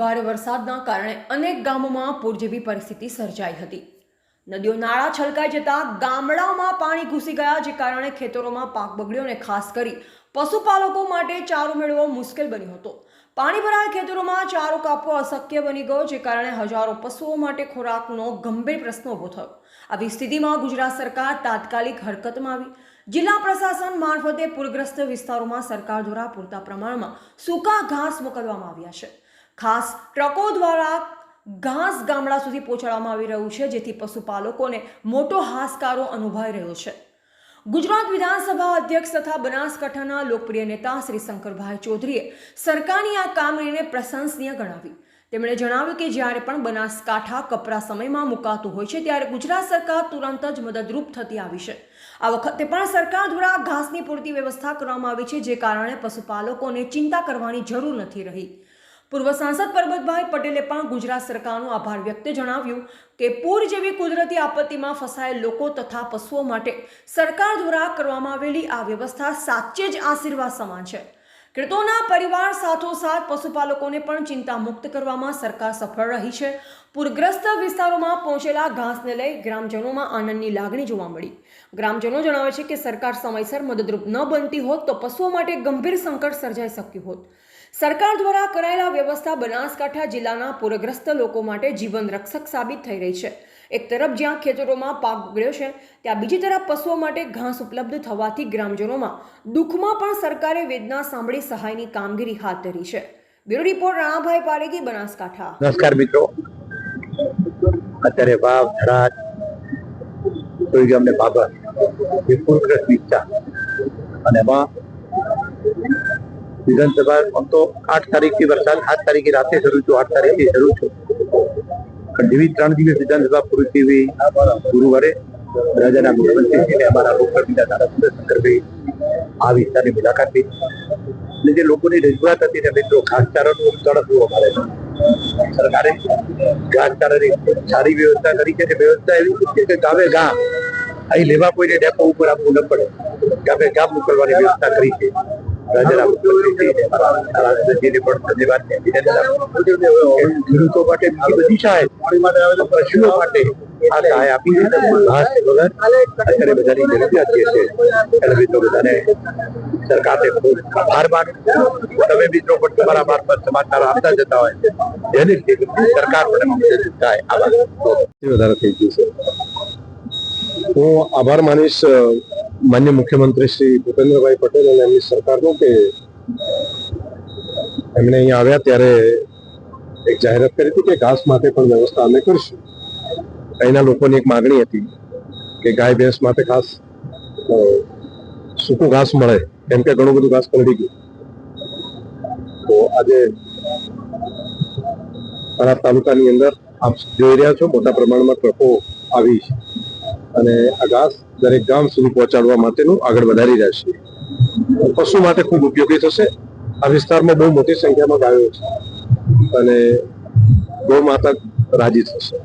કારણે અનેક ગામોમાં પૂર જેવી પરિસ્થિતિ સર્જાઈ હતી. નદીઓ નાળા છલકાઈ જતા ગામડાઓમાં પાણી ઘૂસી ગયા, જે કારણે ખેતરોમાં પાક બગડ્યો અને ખાસ કરી પશુપાલકો માટે ચારો મેળવવો મુશ્કેલ બન્યો હતો. પાણી ભરાયેલ ખેતરોમાં ચારો કાપવો અશક્ય બની ગયો, જે કારણે હજારો પશુઓ માટે ખોરાકનો ગંભીર પ્રશ્ન ઊભો થયો. આવી સ્થિતિમાં ગુજરાત સરકાર તાત્કાલિક હરકતમાં આવી. જિલ્લા પ્રશાસન મારફતે પૂરગ્રસ્ત વિસ્તારોમાં સરકાર દ્વારા પૂરતા પ્રમાણમાં સૂકા ઘાસ મોકલવામાં આવ્યા છે. ખાસ ટ્રકો દ્વારા ઘાસ ગામડા સુધી પહોંચાડવામાં આવી રહ્યું છે, જેથી પશુપાલકોને મોટો હાશકારો અનુભવાઈ રહ્યો છે. ગુજરાત વિધાનસભા અધ્યક્ષ તથા બનાસકાંઠાના લોકપ્રિય નેતા શ્રી શંકરભાઈ ચૌધરીએ સરકારની આ કામગીરીને પ્રશંસનીય ગણાવી. તેમણે જણાવ્યું કે જ્યારે પણ બનાસકાંઠા કપરા સમયમાં મુકાતું હોય છે, ત્યારે ગુજરાત સરકાર તુરંત જ મદદરૂપ થતી આવી છે. આ વખતે પણ સરકાર દ્વારા ઘાસની પૂરતી વ્યવસ્થા કરવામાં આવી છે, જે કારણે પશુપાલકોને ચિંતા કરવાની જરૂર નથી રહી. પૂર્વ સાંસદ પરબતભાઈ પટેલે પણ ગુજરાત સરકારનો આભાર વ્યક્ત જણાવ્યું કે પૂર જેવી કુદરતી આપત્તિમાં ફસાયેલ લોકો તથા પશુઓ માટે સરકાર દ્વારા કરવામાં આવેલી આ વ્યવસ્થા સાચે જ આશીર્વાદ સમાન છે. ખેડૂતોના પરિવાર સાથોસાથ પશુપાલકોને પણ ચિંતા મુક્ત કરવામાં સરકાર સફળ રહી છે. પૂરગ્રસ્ત વિસ્તારોમાં પહોંચેલા ઘાસને લઈ ગ્રામજનોમાં આનંદની લાગણી જોવા મળી. ગ્રામજનો જણાવે છે કે સરકાર સમયસર મદદરૂપ ન બનતી હોત તો પશુઓ માટે ગંભીર સંકટ સર્જાઈ શક્યું હોત. સરકાર દ્વારા કરાયેલા વ્યવસ્થા બનાસકાંઠા જિલ્લાના પૂરગ્રસ્ત લોકો માટે જીવન રક્ષક સાબિત થઈ રહી છે. એક તરફ જ્યાં ખેતરોમાં પાક ઉગડ્યો છે, ત્યાં બીજી તરફ પશુઓ માટે ઘાસ ઉપલબ્ધ થવાથી ગ્રામજનોમાં દુઃખમાં પણ સરકારે વેદના સાંભળી સહાયની કામગીરી હાથ ધરી છે. Bureau report Ranabhai Paregi Banaskantha. નમસ્કાર મિત્રો. અત્યારે વાવ થરાદ અને એમાં વિધાનસભા આમ તો આઠ તારીખથી વરસાદ આઠ તારીખે રાતે શરૂ છું આઠ તારીખથી શરૂ છું જેવી ત્રણ દિવસ વિધાનસભા પૂરી થઈ એવી ગુરુવારે રાજાના શ્રી અમારા લોકલ બીજા ધારાસભ્ય શંકરભાઈ આ વિસ્તારની મુલાકાત લીધી. અને જે લોકોની રજૂઆત હતી ને મિત્રો ઘાસચારાનું તળપવું અમારે સરકારે ઘાસચારાની સારી વ્યવસ્થા કરી છે. વ્યવસ્થા એવી છે કે ગામે ગામ, અહીં લેવા કોઈને ડેપો ઉપર આપવું ન પડે. ગામે ગામ મોકલવાની વ્યવસ્થા કરી છે. ખેડૂતો માટે બીજી બધી સહાય પશુઓ માટે આ સહાય આપી ઘાસ અત્યારે બધાની જરૂરિયાત જે છે એટલે મિત્રો બધાને સરકારને ખૂબ આભાર માનું તમે મિત્રો પણ તમારા મારફત સમાચાર આપતા જતા હોય જેની સરકાર પણ થાય આભાર વધારે થઈ ગયું છે હું આભાર માનીશ માન્ય મુખ્યમંત્રી શ્રી ભૂપેન્દ્રભાઈ પટેલ અને એમની સરકારનું કે એમણે અહીંયા આવ્યા ત્યારે એક જાહેરાત કરી હતી કે ઘાસ માટે પણ વ્યવસ્થા અમે કરીશું. અહીંના લોકોની એક માગણી હતી કે ગાય, ભેંસ માટે ખાસ સૂકું ઘાસ મળે. કેમ કે ઘણું બધું ઘાસ પલળી ગયું. તો આજે થરાદ તાલુકાની અંદર આપ જોઈ રહ્યા છો, મોટા પ્રમાણમાં ટ્રકો આવી છે. અને આ ઘાસ દરેક ગામ સુધી પહોંચાડવા માટેનું આગળ વધારી રહ્યા છીએ. પશુ માટે ખૂબ ઉપયોગી થશે. આ વિસ્તારમાં બહુ મોટી સંખ્યામાં ગાયો છે. અને ગૌ માતા રાજી થશે.